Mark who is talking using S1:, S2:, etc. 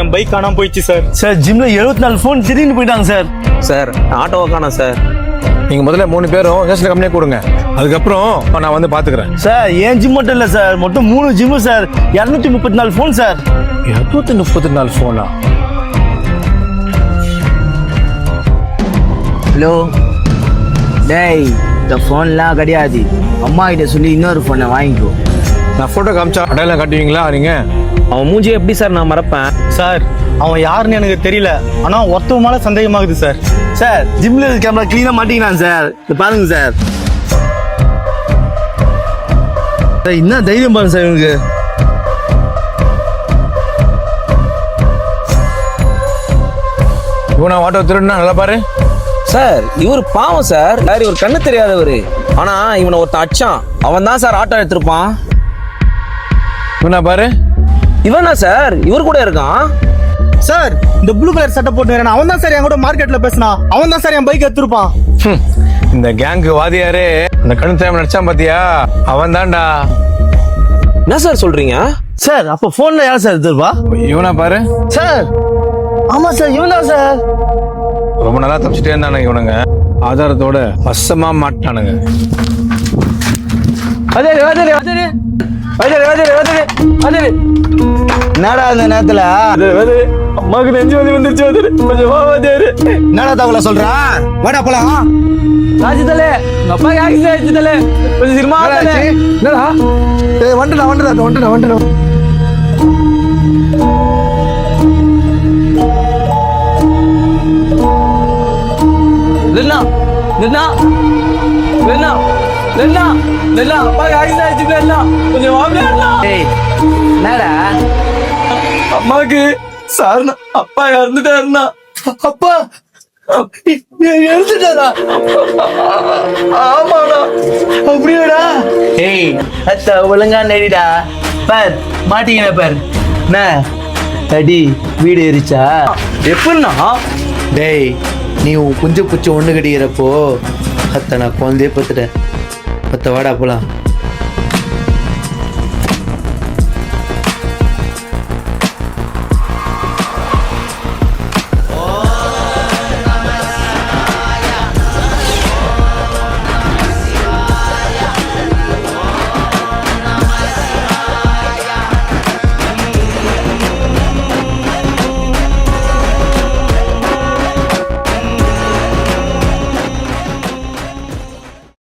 S1: என் bike காணாம போயிடுச்சு sir.
S2: Sir ஜிம்ல எழுபத்தி நாலு ஃபோன் திடீர்னு போயிட்டாங்க சார்.
S3: சார் ஆட்டோவை காணோம் சார்?
S4: நீங்க முதல்ல மூணு பேரும் ரேஷன் கம்பெனியே கொடுங்க. அதுக்கப்புறம் நான் வந்து பாத்துக்கிறேன்.
S2: சார் ஏன் ஜிம் மட்டும் இல்லை சார். மொத்தம் மூணு ஜிம்மு சார். இரநூத்தி முப்பத்தி நாலு ஃபோன் சார்.
S4: இருநூத்தி முப்பத்தி நாலு போனா
S5: ஹலோ? டேய் இந்த ஃபோன்லாம் கிடையாது. அம்மா கிட்ட சொல்லி இன்னொரு ஃபோனை வாங்கிக்கோ.
S4: நான் போட்டோ காமிச்சா அடையாளம் காட்டுவீங்களா நீங்க?
S3: அவன் மூஞ்சியை எப்படி சார் நான் மறப்பேன்?
S1: சார் அவன் யாருன்னு எனக்கு தெரியல. ஆனா ஒருத்தவ மேல சந்தேகமாகுது சார்.
S2: சார் ஜிம்ல இருக்க கேமரா க்ளீனாக மாட்டிக்கிறான் சார். இது பாருங்க சார். சார் என்ன தைரியம் பாருங்க சார் இவனுக்கு.
S4: இவனை ஆட்டோ திருடுனா நல்லா பாரு.
S3: சார் இவர் பாவம் சார். சார் இவர் கண்ணு தெரியாதவர். ஆனா இவனை ஒருத்தன் அச்சான் அவன் தான் சார் ஆட்டோ எடுத்திருப்பான்.
S4: இவனா பாரு.
S3: இவனா சார்? இவர் கூட இருக்கான்?
S1: சார் இந்த ப்ளூ கலர் சட்டை போட்டு அவன் தான் சார் என் கூட மார்க்கெட்ல பேசினான் அவன் தான் சார் என் பைக் எடுத்திருப்பான்.
S4: இந்த கேங்கு வாதியாரே அந்த கண் தேவை நடிச்சான் பாத்தியா? அவன் தான்டா.
S3: என்ன சார் சொல்றீங்க?
S2: சார் அப்போ ஃபோனில் யார் சார் எடுத்துருப்பா?
S4: இவனா பாரு.
S2: சார் ஆமா சார் இவன் தான் சார்.
S4: ரொம்ப நல்லா தப்பிச்சுட்டே இருந்தானுங்க இவனுங்க. ஆதாரத்தோட வசமா மாட்டானுங்க
S2: என்னடா இந்த நேரத்துல?
S4: அம்மாக்கு நெஞ்சு வந்து வந்துருச்சு வந்துரு கொஞ்சம் வா வாதியாரு
S2: என்னடா தகவல சொல்றா? வாடா போலாம்.
S3: ராஜிதலே அப்பா ஆக்சிடென்ட் ஆயிடுச்சுதலே. கொஞ்சம் சிரமா
S2: என்னடா ஏய் வந்துடா வந்துடா வந்துடா வந்துடா.
S3: நின்னா நின்னா நின்னா நின்னா நின்னா அப்பா ஆக்சிடென்ட் ஆயிடுச்சு கொஞ்சம்
S5: டேய் என்னடா?
S3: அம்மாக்கு சார் அப்பா இறந்துட்டாருன்னா
S2: அப்பா எழுந்துட்டாரா ஆமாடா அப்படியாடா? ஏய் அத்த ஒழுங்கா நடிடா பார் மாட்டீங்க பார். என்ன? அடி வீடு எரிச்சா?
S3: எப்படின்னா
S2: டேய் நீ உன் குஞ்சு குச்சி ஒன்று கடிக்கிறப்போ அத்தை நான் குழந்தையே பத்துட்டேன். அத்தை வாடா போலாம்.